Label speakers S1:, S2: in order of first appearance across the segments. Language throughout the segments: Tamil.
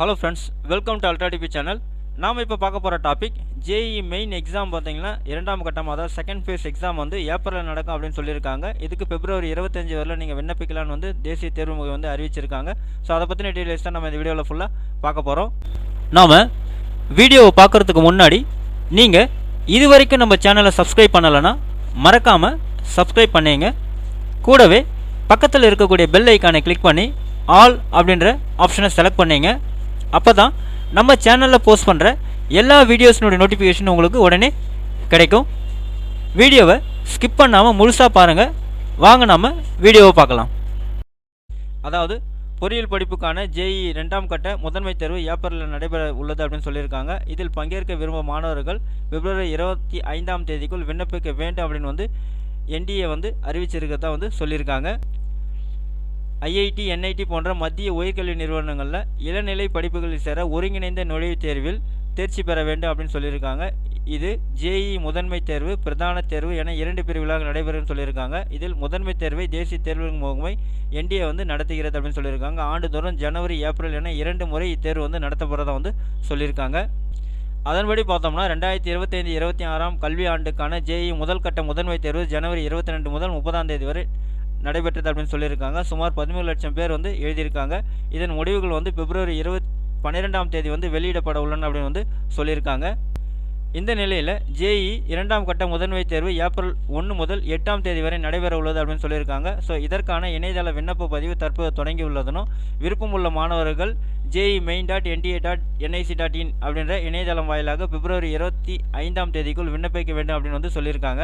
S1: Hello friends welcome to ultra DP channel நாம் இப்போ பார்க்க போகிற டாபிக் ஜேஇ மெயின் எக்ஸாம் பார்த்தீங்கன்னா இரண்டாம் கட்டமாக அதாவது செகண்ட் ஃபேஸ் எக்ஸாம் வந்து ஏப்ரலில் நடக்கும் அப்படின்னு சொல்லியிருக்காங்க. இதுக்கு பிப்ரவரி இருபத்தஞ்சு வரல நீங்கள் விண்ணப்பிக்கலாம்னு வந்து தேசிய தேர்வு முகை வந்து அறிவிச்சிருக்காங்க. ஸோ அதை பற்றின டீடைல்ஸ் தான் நம்ம இந்த வீடியோவில் ஃபுல்லாக பார்க்க போகிறோம் நாம் வீடியோவை பார்க்குறதுக்கு முன்னாடி நீங்கள் இது வரைக்கும் நம்ம சேனலை சப்ஸ்கிரைப் பண்ணலைன்னா மறக்காமல் சப்ஸ்கிரைப் பண்ணிங்க. கூடவே பக்கத்தில் இருக்கக்கூடிய பெல் ஐக்கானை கிளிக் பண்ணி ஆல் அப்படின்ற ஆப்ஷனை செலக்ட் பண்ணிங்க. அப்போ தான் நம்ம சேனலில் போஸ்ட் பண்ணுற எல்லா வீடியோஸினுடைய நோட்டிஃபிகேஷன் உங்களுக்கு உடனே கிடைக்கும். வீடியோவை ஸ்கிப் பண்ணாமல் முழுசாக பாருங்கள் வாங்க நாம் வீடியோவை பார்க்கலாம். அதாவது பொறியியல் படிப்புக்கான ஜேஇ ரெண்டாம் கட்ட முதன்மை தேர்வு ஏப்ரலில் நடைபெற உள்ளது அப்படின்னு சொல்லியிருக்காங்க. இதில் பங்கேற்க விரும்பும் மாணவர்கள் பிப்ரவரி இருபத்தி ஐந்தாம் தேதிக்குள் விண்ணப்பிக்க வேண்டும் அப்படின்னு வந்து என்டிஏ வந்து அறிவிச்சிருக்கிறதா வந்து சொல்லியிருக்காங்க. ஐஐடி என்ஐடி போன்ற மத்திய உயர்கல்வி நிறுவனங்களில் இளநிலை படிப்புகளில் சேர ஒருங்கிணைந்த நுழைவுத் தேர்வில் தேர்ச்சி பெற வேண்டும் அப்படின்னு சொல்லியிருக்காங்க. இது ஜேஇ முதன்மை தேர்வு பிரதான தேர்வு என இரண்டு பிரிவுகளாக நடைபெறும் சொல்லியிருக்காங்க. இதில் முதன்மை தேர்வை தேசிய தேர்வு முகமை என்டிஏ வந்து நடத்துகிறது அப்படின்னு சொல்லியிருக்காங்க. ஆண்டுதோறும் ஜனவரி ஏப்ரல் என இரண்டு முறை இத்தேர்வு வந்து நடத்தப்படுறதா வந்து சொல்லியிருக்காங்க. அதன்படி பார்த்தோம்னா ரெண்டாயிரத்தி இருபத்தைந்து இருபத்தி ஆறாம் கல்வி ஆண்டுக்கான ஜேஇ முதல் கட்ட முதன்மை தேர்வு ஜனவரி இருபத்தி ரெண்டு முதல் முப்பதாம் தேதி வரை நடைபெற்றது அப்படின்னு சொல்லியிருக்காங்க. சுமார் பதிமூணு லட்சம் பேர் வந்து எழுதியிருக்காங்க. இதன் முடிவுகள் வந்து பிப்ரவரி இருபத் பன்னிரெண்டாம் தேதி வந்து வெளியிடப்பட உள்ளன அப்படின்னு வந்து சொல்லியிருக்காங்க. இந்த நிலையில் ஜேஇ இரண்டாம் கட்ட முதன்மை தேர்வு ஏப்ரல் ஒன்று முதல் எட்டாம் தேதி வரை நடைபெற உள்ளது அப்படின்னு சொல்லியிருக்காங்க. ஸோ இதற்கான இணையதள விண்ணப்ப பதிவு தற்போது தொடங்கி உள்ளதுனும் விருப்பமுள்ள மாணவர்கள் JEE main dot NTA dot NIC dot in அப்படின்ற இணையதளம் வாயிலாக பிப்ரவரி இருபத்தி ஐந்தாம் தேதிக்குள் விண்ணப்பிக்க வேண்டும் அப்படின்னு வந்து சொல்லியிருக்காங்க.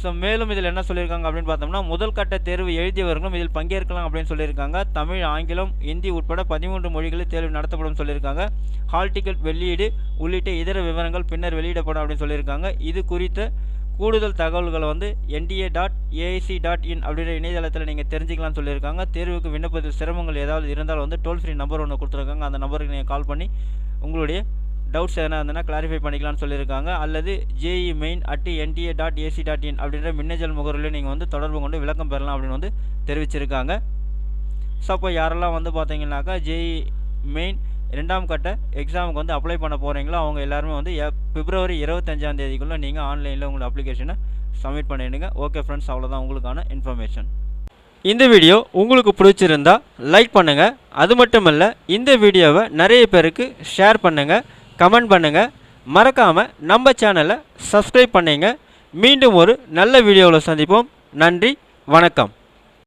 S1: ஸோ மேலும் இதில் என்ன சொல்லியிருக்காங்க அப்படின்னு பார்த்தோம்னா முதல் கட்ட தேர்வு எழுதியவர்களும் இதில் பங்கேற்கலாம் அப்படின்னு சொல்லியிருக்காங்க. தமிழ் ஆங்கிலம் இந்தி உட்பட பதிமூன்று மொழிகளில் தேர்வு நடத்தப்படும் சொல்லியிருக்காங்க. ஹால் டிக்கெட் வெளியீடு உள்ளிட்ட இதர விவரங்கள் பின்னர் வெளியிடப்படும் அப்படின்னு சொல்லியிருக்காங்க. இது குறித்த கூடுதல் தகவல்களை வந்து NTA dot AIC dot in அப்படின்ற இணையதளத்தில் நீங்கள் தெரிஞ்சுக்கலாம்னு சொல்லியிருக்காங்க. தேர்வுக்கு விண்ணப்பத்தில் சிரமங்கள் ஏதாவது இருந்தால் வந்து டோல் ஃப்ரீ நம்பர் ஒன்று கொடுத்துருக்காங்க. அந்த நம்பருக்கு நீங்கள் கால் பண்ணி உங்களுடைய டவுட்ஸ் எதனா இருந்ததுன்னா கிளாரிஃபை பண்ணிக்கலாம்னு சொல்லியிருக்காங்க. அல்லது JEE main at NTA dot AC dot in அப்படின்ற மின்னஞ்சல் முகவரியில் நீங்கள் வந்து தொடர்பு கொண்டு விளக்கம் பெறலாம் அப்படின்னு வந்து தெரிவிச்சிருக்காங்க. ஸோ அப்போ யாரெல்லாம் வந்து பார்த்தீங்கன்னாக்கா ஜேஇ மெயின் ரெண்டாம் கட்ட எக்ஸாமுக்கு வந்து அப்ளை பண்ண போகிறீங்களோ அவங்க எல்லாருமே வந்து எ பிப்ரவரி இருபத்தஞ்சாம் தேதிக்குள்ளே நீங்கள் ஆன்லைனில் உங்களோட அப்ளிகேஷனை சப்மிட் பண்ணிடுங்க. ஓகே ஃப்ரெண்ட்ஸ் அவ்வளோதான் உங்களுக்கான இன்ஃபர்மேஷன் இந்த வீடியோ உங்களுக்கு பிடிச்சிருந்தா லைக் பண்ணுங்கள் அது மட்டும் இல்லை இந்த வீடியோவை நிறைய பேருக்கு ஷேர் பண்ணுங்கள் கமெண்ட் பண்ணுங்கள் மறக்காமல் நம்ம சேனலை சப்ஸ்கிரைப் பண்ணிங்க. மீண்டும் ஒரு நல்ல வீடியோவில் சந்திப்போம். நன்றி வணக்கம்.